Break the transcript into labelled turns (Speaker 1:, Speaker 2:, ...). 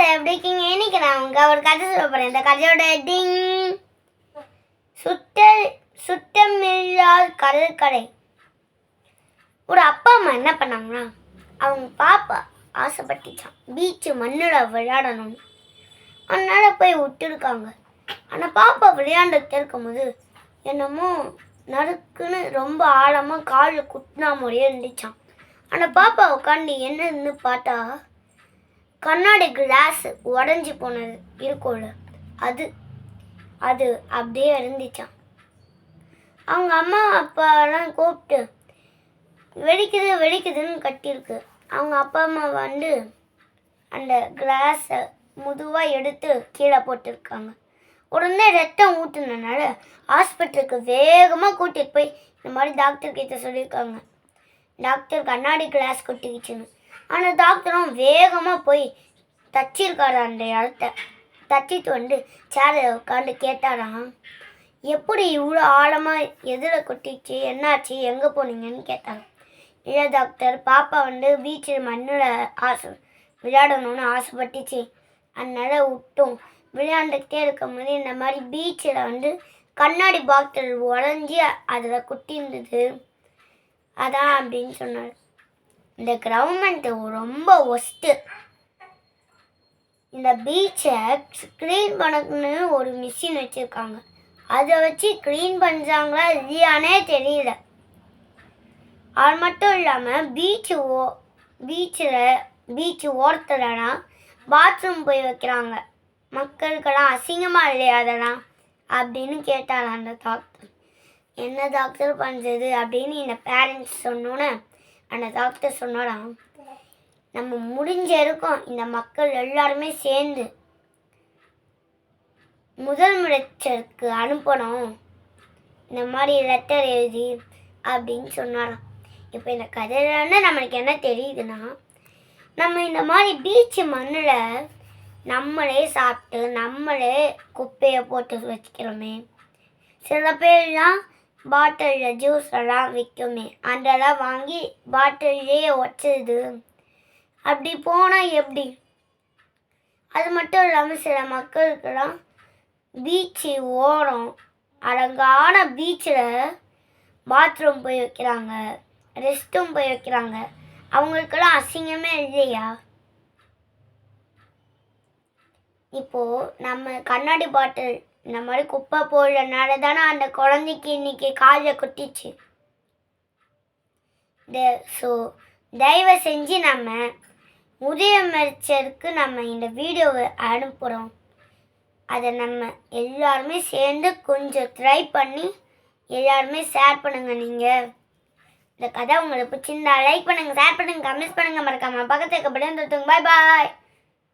Speaker 1: Sir எப்படி இருக்கீங்க? இன்னைக்கு நான் உங்க ஒரு கதை சொல்ல போறேன். இந்த கதையோட டிங் சுத்தல் சுத்தமில்லாத கடற்கரை ஒரு அப்பா அம்மா என்ன பண்ணாங்கன்னா அவங்க பாப்பா ஆசைப்பட்டுச்சான் பீச்சு மண்ணில் விளையாடணும்னு. அதனால் போய் விட்டுருக்காங்க. ஆனால் பாப்பா விளையாண்டுட்டு இருக்கும்போது என்னமோ நறுக்குன்னு ரொம்ப ஆழமாக காலில் குட்டினா மாதிரியே இருந்துச்சான் ஆனால் பாப்பா உட்காந்து என்னன்னு பார்த்தா கண்ணாடி கிளாஸ் உடஞ்சி போனது. இருக்கும்ல அது அது அப்படியே இருந்துச்சான் அவங்க அம்மா அப்பாலாம் கூப்பிட்டு வெடிக்குது வெடிக்குதுன்னு கட்டியிருக்கு. அவங்க அப்பா அம்மா வந்து அந்த கிளாஸை முதுவாக எடுத்து கீழே போட்டிருக்காங்க. உடனே ரத்தம் ஊற்றுனனால ஹாஸ்பிட்டலுக்கு வேகமாக கூட்டிகிட்டு போய் இந்த மாதிரி டாக்டர் கிட்ட சொல்லியிருக்காங்க. டாக்டர் கண்ணாடி கிளாஸ் கொட்டிக்கிச்சுன்னு. ஆனால் டாக்டரும் வேகமாக போய் தச்சிருக்காரு அந்த இடத்த. தச்சிட்டு வந்து சேரில் உட்காந்து கேட்டாராம் எப்படி இவ்வளோ ஆழமாக எதில் கொட்டிச்சு? என்னாச்சு? எங்கே போனீங்கன்னு கேட்டாங்க இல்லை டாக்டர் பாப்பா வந்து பீச்சில் மண்ணில் ஆசை விளையாடணும்னு ஆசைப்பட்டுச்சு. அதனால் விட்டோம். விளையாண்டுக்கிட்டே இருக்கும்போது இந்த மாதிரி பீச்சில் வந்து கண்ணாடி பாட்டில் உடஞ்சி அதில் குட்டி இருந்தது அதான் அப்படின்னு சொன்னார். இந்த கிரவுமெண்ட் ரொம்ப ஒஸ்ட்டு இந்த பீச்சை க்ளீன் பண்ணணும்னு ஒரு மிஷின் வச்சுருக்காங்க. அதை வச்சு க்ளீன் பண்ணுறாங்களா இல்லையானே தெரியல. அது மட்டும் இல்லாமல் பீச்சு ஓ பீச்சில் பீச்சு ஓரத்துலனா பாத்ரூம் போய் வைக்கிறாங்க. மக்களுக்கெல்லாம் அசிங்கமாக இல்லையா அதெல்லாம்? அப்படின்னு கேட்டார் அந்த டாக்டர் என்ன டாக்டர் பண்ணுறது அப்படின்னு இந்த பேரண்ட்ஸ் சொன்னோன்னே அந்த டாக்டர் சொன்னாராம் நம்ம முடிஞ்ச இருக்கோம் இந்த மக்கள் எல்லாருமே சேர்ந்து முதல் முதலமைச்சருக்கு அனுப்பணும். இந்த மாதிரி லெட்டர் எழுதி அப்படின்னு சொன்னாராம் இப்போ இந்த கதையிலேருந்து நம்மளுக்கு என்ன தெரியுதுன்னா நம்ம இந்த மாதிரி பீச்சு மண்ணில் நம்மளே சாப்பிட்டு நம்மளே குப்பையை போட்டு வச்சுக்கிறோமே. சில பேர்லாம் பாட்டிலில் ஜூஸ் எல்லாம் விற்குமே அதெல்லாம் வாங்கி பாட்டிலே வச்சது. அப்படி போனால் எப்படி? அது மட்டும் இல்லாமல் சில மக்களுக்கெல்லாம் பீச்சு ஓரம் அழகான பீச்சில் பாத்ரூம் போய் வைக்கிறாங்க ரெஸ்ட்டும் போய் வைக்கிறாங்க. அவங்களுக்கெல்லாம் அசிங்கமே இல்லையா? இப்போது நம்ம கண்ணாடி பாட்டில் இந்த மாதிரி குப்பை போடலனால தானே அந்த குழந்தைக்கு இன்னைக்கு காலில் குத்திச்சு. ஸோ தயவு செஞ்சு நம்ம முதலமைச்சருக்கு நம்ம இந்த வீடியோவை அனுப்புகிறோம் அதை நம்ம எல்லாருமே சேர்ந்து கொஞ்சம் ட்ரை பண்ணி எல்லாருமே ஷேர் பண்ணுங்கள் நீங்கள் இந்த கதை உங்களுக்கு பிடிச்சிருந்தா லைக் பண்ணுங்கள் ஷேர் பண்ணுங்கள் கமெண்ட்ஸ் பண்ணுங்கள் மறக்காமல் பக்கத்துக்கு பட்டன் பாய் பாய்